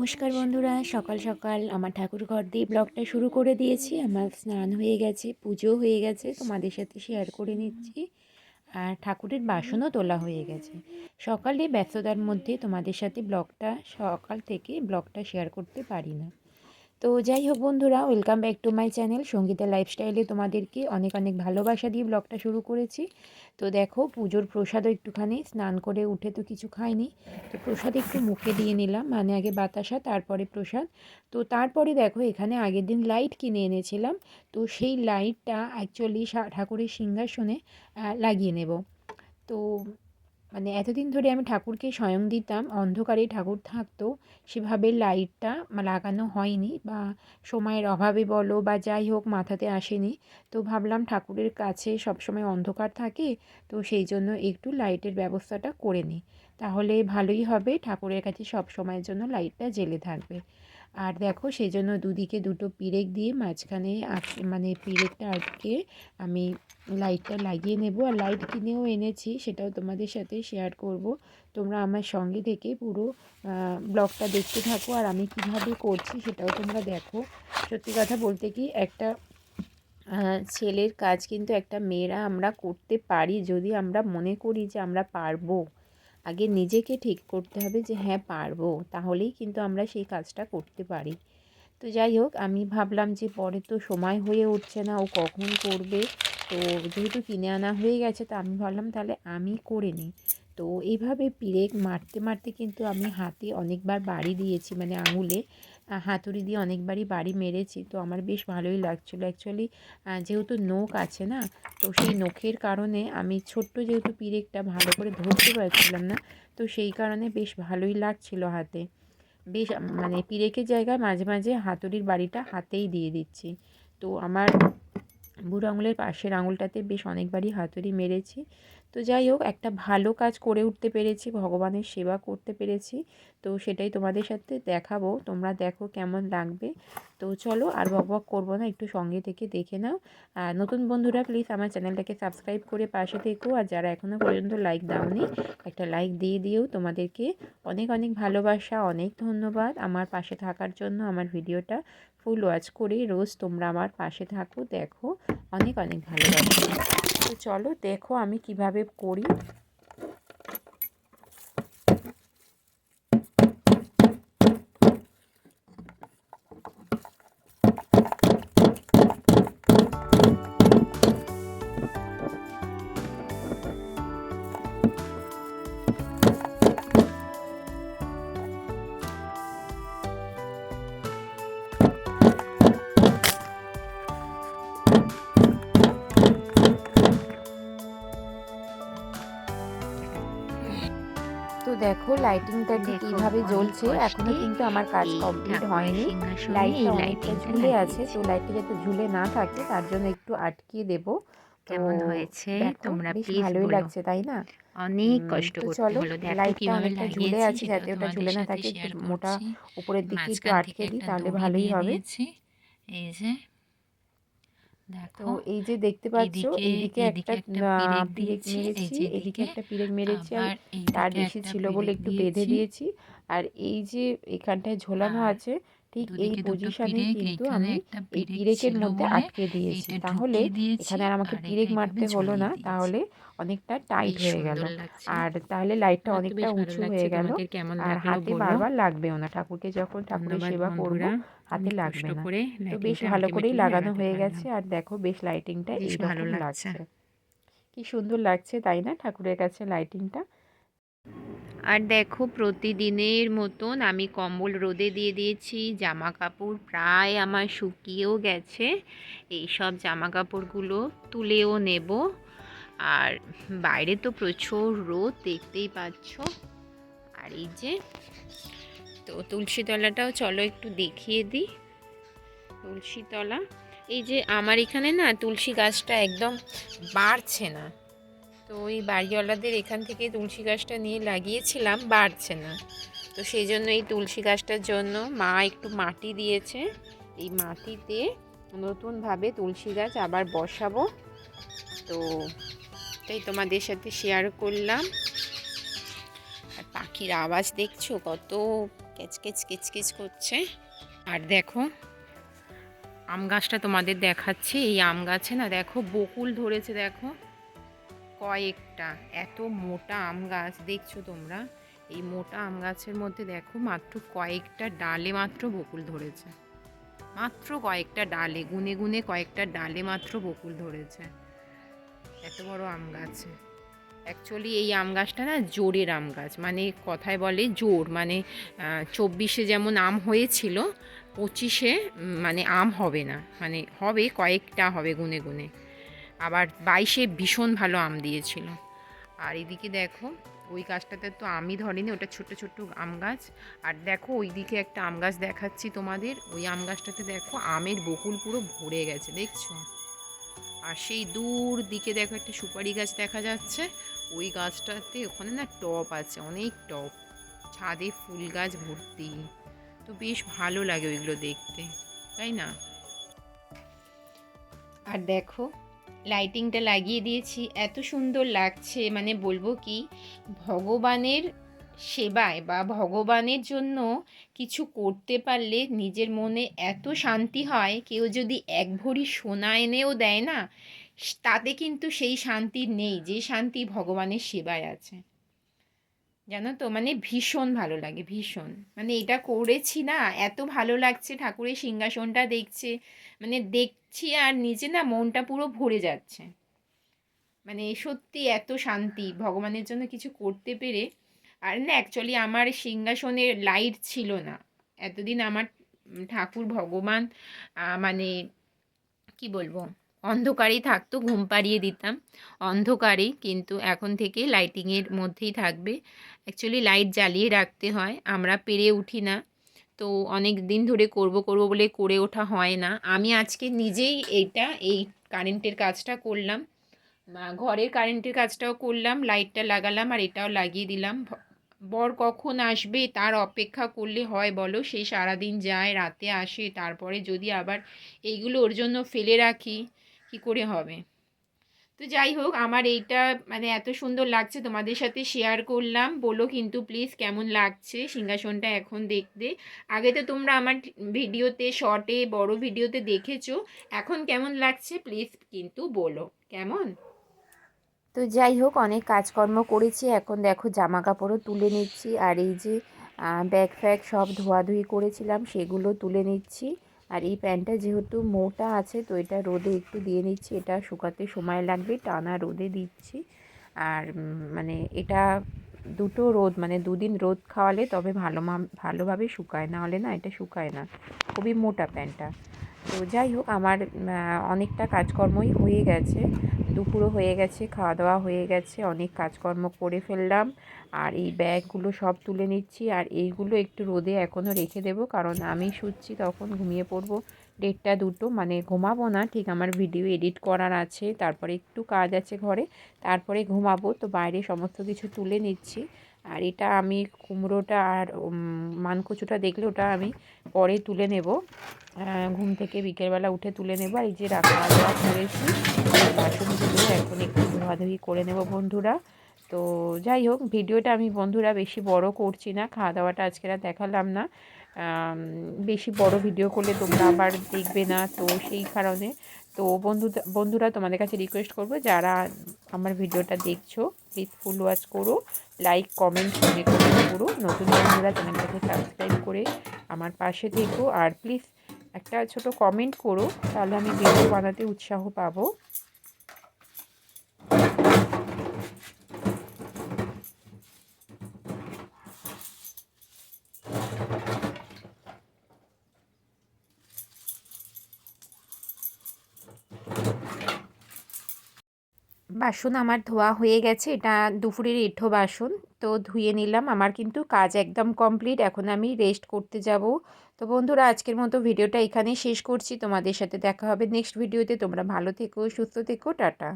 নমস্কার বন্ধুরা, সকাল সকাল আমার ঠাকুর ঘর দিয়ে ব্লগটা শুরু করে দিয়েছি। আমার স্নান হয়ে গেছে, পুজো হয়ে গেছে, তোমাদের সাথে শেয়ার করে নিচ্ছি। আর ঠাকুরের বাসনও তোলা হয়ে গেছে। সকালে ব্যস্ততার মধ্যে তোমাদের সাথে ব্লগটা, সকাল থেকে ব্লগটা শেয়ার করতে পারি না। তো যাই হোক বন্ধুরা welcome back to my channel Sangeeta লাইফস্টাইলে তোমাদেরকে অনেক অনেক ভালোবাসা দিয়ে ব্লগটা শুরু করেছি। তো দেখো, পুজোর প্রসাদও একটুখানি, স্নান করে উঠে তো কিছু খাইনি। তো প্রসাদ একটু মুখে দিয়ে নিলাম মানে আগে বাতাসা, তারপরে প্রসাদ। তো তারপরে দেখো, এখানে আগের দিন লাইট কিনে এনেছিলাম, তো সেই লাইটটা অ্যাকচুয়ালি ঠাকুরের সিংহাসনে লাগিয়ে নেব। তো মানে এতদিন ধরে আমি ঠাকুরকে স্বয়ং দিতাম, অন্ধকারে ঠাকুর থাকতো, সেভাবে লাইটটা লাগানো হয়নি বা সময়ের অভাবে বলো বা যাই হোক মাথাতে আসেনি। তো ভাবলাম ঠাকুরের কাছে সবসময় অন্ধকার থাকে, তো সেই জন্য একটু লাইটের ব্যবস্থাটা করে নিই। তাহলে ভালোই হবে, ঠাকুরের কাছে সব সময়ের জন্য লাইটটা জ্বেলে থাকবে। আর দেখো সেই জন্য দুদিকে দুটো পিরেক দিয়ে মাঝখানে মানে পিরেকটা আটকে আমি লাইটটা লাগিয়ে নেব। আর লাইট কিনেও এনেছি, সেটাও তোমাদের সাথে শেয়ার করব। তোমরা আমার সঙ্গে থেকে পুরো ব্লগটা দেখতে থাকো। আর আমি কীভাবে করছি সেটাও তোমরা দেখো। সত্যি কথা বলতে কি একটা ছেলের কাজ কিন্তু একটা মেয়েরা আমরা করতে পারি যদি আমরা মনে করি যে আমরা পারব। আগে নিজেকে ঠিক করতে হবে যে হ্যাঁ পারব। তাহলেই কিন্তু আমরা সেই কাজটা করতে পারি। তো যাই হোক, আমি ভাবলাম যে, পরে তো সময় হয়ে উঠছে না, ও কখন করবে? তো যেহেতু কিনে আনা হয়ে গেছে, তো আমি ভাবলাম তাহলে আমি করে নিই। তো এইভাবে পিরেক মারতে মারতে কিন্তু আমি হাতে অনেকবার বাড়ি দিয়েছি মানে আঙুলে। হাতুড়ি দিয়ে অনেকবারই বাড়ি মেরেছি, তো আমার বেশ ভালোই লাগছিল। অ্যাকচুয়ালি যেহেতু নোখ আছে না, তো সেই নখের কারণে আমি ছোট্ট যেহেতু পিরেকটা ভালো করে ধরতে পারছিলাম না, তো সেই কারণে বেশ ভালোই লাগছিল হাতে। বেশ মানে পিরেকের জায়গায় মাঝে মাঝে হাতুড়ির বাড়িটা হাতেই দিয়ে দিচ্ছি। তো আমার বুড়ো আঙুলের পাশের আঙুলটাতে বেশ অনেকবারই হাতুড়ি মেরেছি তো যাই হোক, একটা ভালো কাজ করে উঠতে পেরেছি, ভগবানের সেবা করতে পেরেছি। তো সেটাই তোমাদের সাথে দেখাবো, তোমরা দেখো কেমন লাগবে। তো চলো আর বক বক করব না, একটু সঙ্গে থেকে দেখে নাও। আর নতুন বন্ধুরা প্লিজ আমার চ্যানেলটাকে সাবস্ক্রাইব করে পাশে থেকো। আর যারা এখনও পর্যন্ত লাইক দাওনি, একটা লাইক দিয়ে দিয়েও তোমাদেরকে অনেক অনেক ভালোবাসা, অনেক ধন্যবাদ আমার পাশে থাকার জন্য, আমার ভিডিওটা ফুল ওয়াচ করে রোজ তোমরা আমার পাশে থাকো, দেখো। অনেক অনেক ভালোবাসা। তো চলো দেখো আমি কীভাবে করি। দেখো লাইটিংটা ঠিক কীভাবে জ্বলছে। এখনও কিন্তু আমার কাজ কমপ্লিট হয়নি। লাইটটা অনেকটা ঝুলে আছে তো লাইটটা যাতে ঝুলে না থাকে তার জন্য একটু আটকিয়ে দেব। কেমন হয়েছে? তোমরা প্লিজ ভালোই লাগছে তাই না? অনেক কষ্ট করতে হলো। দেখো কীভাবে ঝুলে আছে যাতে ওটা ঝুলে না থাকে একটু মোটা উপরের দিকে একটু আটকে দিই তাহলে ভালোই হবে। এই যে তো দেখো এই যে দেখতে পাচ্ছ এদিকে- একটা পিরেক মেরেছি এদিকে একটা পিরেক মেরেছি আর তার বেশি ছিল বলে একটু বেঁধে দিয়েছি, আর এই যে এখানটায় ঝোলানো আছে ঠিক এই পজিশনে কিন্তু আমি একটা এই পিরেকের মধ্যে আটকে দিয়েছি। তাহলে এখানে আর আমাকে পিরেক মারতে হলো না তাহলে অনেকটা টাইট হয়ে গেল। আর তাহলে লাইটটা অনেকটা উঁচু হয়ে গেল। আর হাতে বারবার লাগবেও না ঠাকুরকে যখন ঠাকুরের সেবা করব হাতে লাগবে না। তো বেশ ভালো করেই লাগানো হয়ে গেছে। আর দেখো বেশ লাইটিংটা এইরকম লাগছে। লাগছে। কি সুন্দর লাগছে তাই না? ঠাকুরের কাছে লাইটিংটা আর দেখো প্রতিদিনের মতন আমি কম্বল রোদে দিয়ে দিয়েছি জামা কাপড় প্রায় আমার শুকিয়েও গেছে। এই সব জামা কাপড়গুলো তুলেও নেব। আর বাইরে তো প্রচুর রোদ, দেখতেই পাচ্ছ। আর এই যে, তো তুলসী তলাটাও চলো একটু দেখিয়ে দিই। তুলসী তলা এই যে আমার এখানে না তুলসী গাছটা একদম বাড়ছে না। তো ওই বাড়িওয়ালাদের এখান থেকে তুলসী গাছটা নিয়ে লাগিয়েছিলাম, বাড়ছে না। তো সেই জন্য এই তুলসী গাছটার জন্য মা একটু মাটি দিয়েছে। এই মাটিতে নতুনভাবে তুলসী গাছ আবার বসাবো। তো তাই তোমাদের সাথে শেয়ার করলাম। আর পাখির আওয়াজ দেখছ? কত কেচকেচ কেচকেচ করছে। আর দেখো, আম গাছটা তোমাদের দেখাচ্ছি। এই আম গাছে না দেখো, বকুল ধরেছে দেখো। কয়েকটা, এত মোটা আম গাছ দেখছ তোমরা? এই মোটা আম গাছের মধ্যে দেখো, মাত্র কয়েকটা ডালে মাত্র বকুল ধরেছে। মাত্র কয়েকটা ডালে, গুনে গুনে কয়েকটা ডালে মাত্র বকুল ধরেছে। এত বড় আম গাছ। অ্যাকচুয়ালি এই আম গাছটা না জোরের আম গাছ মানে কথায় বলে জোর মানে চব্বিশে যেমন আম হয়েছিল, পঁচিশে মানে আম হবে না মানে হবে, কয়েকটা হবে গুনে গুনে। আবার বাইশে ভীষণ ভালো আম দিয়েছিল। আর এদিকে দেখো, ওই গাছটাতে তো আমই ধরিনি, ওটা ছোট ছোট আম গাছ। আর দেখো, ওইদিকে একটা আম গাছ দেখাচ্ছি তোমাদের, ওই আম গাছটাতে দেখো, আমের বকুল পুরো ভরে গেছে, দেখছ? আর সেই দূর দিকে দেখো একটা সুপারি গাছ দেখা যাচ্ছে। ওই গাছটাতে ওখানে না টপ আছে, অনেক টপ। ছাদে ফুল গাছ ভর্তি। তো বেশ ভালো লাগে ওইগুলো দেখতে, তাই না? আর দেখো লাইটিংটা লাগিয়ে দিয়েছি। এত সুন্দর লাগছে মানে বলব কি, ভগবানের সেবায় বা ভগবানের জন্য কিছু করতে পারলে নিজের মনে এত শান্তি হয়, কেউ যদি এক ভরি সোনা এনেও দেয় না, তাতে কিন্তু সেই শান্তি নেই, যে শান্তি ভগবানের সেবায় আছে। জানো তো মানে ভীষণ ভালো লাগে, ভীষণ। মানে এটা করেছি না, এত ভালো লাগছে, ঠাকুরের সিংহাসনটা দেখছে মানে দেখছি আর নিজে না মনটা পুরো ভরে যাচ্ছে। মানে সত্যি এত শান্তি, ভগবানের জন্য কিছু করতে পেরে আর না অ্যাকচুয়ালি আমার সিংহাসনের লাইট ছিল না। এতদিন আমার ঠাকুর ভগবান মানে কি বলব, অন্ধকারেই থাকতো, ঘুম পাড়িয়ে দিতাম। অন্ধকারেই কিন্তু এখন থেকে লাইটিংয়ের মধ্যেই থাকবে। অ্যাকচুয়ালি লাইট জ্বালিয়ে রাখতে হয়, আমরা পেরে উঠি না। তো অনেক দিন ধরে করব করব বলে করে ওঠা হয় না। আমি আজকে নিজেই এইটা এই কারেন্টের কাজটা করলাম। ঘরের কারেন্টের কাজটাও করলাম লাইটটা লাগালাম আর এটাও লাগিয়ে দিলাম। বর কখন আসবে? তার অপেক্ষা করলে হয় বলো। সে সারাদিন যায়, রাতে আসে, তারপরে যদি আবার এইগুলো ওর জন্য ফেলে রাখি, কি করে হবে? তো যাই হোক, আমার এইটা মানে এত সুন্দর লাগছে, তোমাদের সাথে শেয়ার করলাম। বলো কিন্তু প্লিজ কেমন লাগছে? সিংহাসনটা এখন দেখতে। আগে তো তোমরা আমার ভিডিওতে শর্টে বড় ভিডিওতে দেখেছ। এখন কেমন লাগছে? প্লিজ কিন্তু বলো। কেমন? তো যাই হোক, অনেক কাজকর্ম করেছি। এখন দেখো জামা কাপড়ও তুলে নিচ্ছি আর এই যে ব্যাগ ফ্যাগ সব ধোয়াধুয়ি করেছিলাম, সেগুলো তুলে নিচ্ছি। আর এই প্যান্টটা যেহেতু মোটা আছে, তো এটা রোদে একটু দিয়ে নিচ্ছি। এটা শুকাতে সময় লাগবে, টানা রোদে দিচ্ছি। আর মানে এটা দুটো রোদ মানে দুদিন রোদ খাওয়ালে তবে ভালো ভালোভাবে শুকায় না হলে না এটা শুকায় না। খুবই মোটা প্যান্টটা। তো যাই হোক, আমার অনেকটা কাজকর্মই হয়ে গেছে। দুপুরও হয়ে গেছে খাওয়া দাওয়া হয়ে গেছে, অনেক কাজকর্ম করে ফেললাম। আর এই ব্যাগগুলো সব তুলে নিচ্ছি, আর এইগুলো একটু রোদে এখনও রেখে দেবো, কারণ আমি শুচ্ছি, তখন ঘুমিয়ে পড়ব। দেড়টা দুটো মানে ঘুমাবো না, ঠিক আমার ভিডিও এডিট করার আছে, তারপরে একটু কাজ আছে ঘরে, তারপরে ঘুমাবো। তো বাইরে সমস্ত কিছু তুলে নিচ্ছি। আর এটা আমি কুমড়োটা আর মানকচুটা দেখলে ওটা আমি পরে তুলে নেব। ঘুম থেকে বিকেলবেলা উঠে তুলে নেব। আর এই যে রাখা দেওয়া করেছি বাসনগুলো এখন একটু ধোয়াধুয়ি করে নেব বন্ধুরা। তো যাই হোক, ভিডিওটা আমি বন্ধুরা বেশি বড় করছি না খাওয়া দাওয়াটা আজকে আর দেখালাম না। বেশি বড় ভিডিও করলে তোমরা আবার দেখবে না, তো সেই কারণে তো বন্ধু বন্ধুরা তোমাদের কাছে রিকোয়েস্ট করব, যারা আমার ভিডিওটা দেখছ প্লিজ ফুল ওয়াচ করো লাইক কমেন্ট মনে করে। করো নতুন বন্ধুরা চ্যানেলটাকে সাবস্ক্রাইব করে আমার পাশে থেকো। আর প্লিজ একটা ছোট কমেন্ট করো, তাহলে আমি ভিডিও বানাতে উৎসাহ পাবো। বাসন আমার ধোয়া হয়ে গেছে। এটা দুপুরের এঁঠো বাসন। তো ধুয়ে নিলাম। আমার কিন্তু কাজ একদম কমপ্লিট। এখন আমি রেস্ট করতে যাব। তো বন্ধুরা, আজকের মতো ভিডিওটা এখানেই শেষ করছি। তোমাদের সাথে দেখা হবে নেক্সট ভিডিওতে। তোমরা ভালো থেকো, সুস্থ থেকো। টাটা।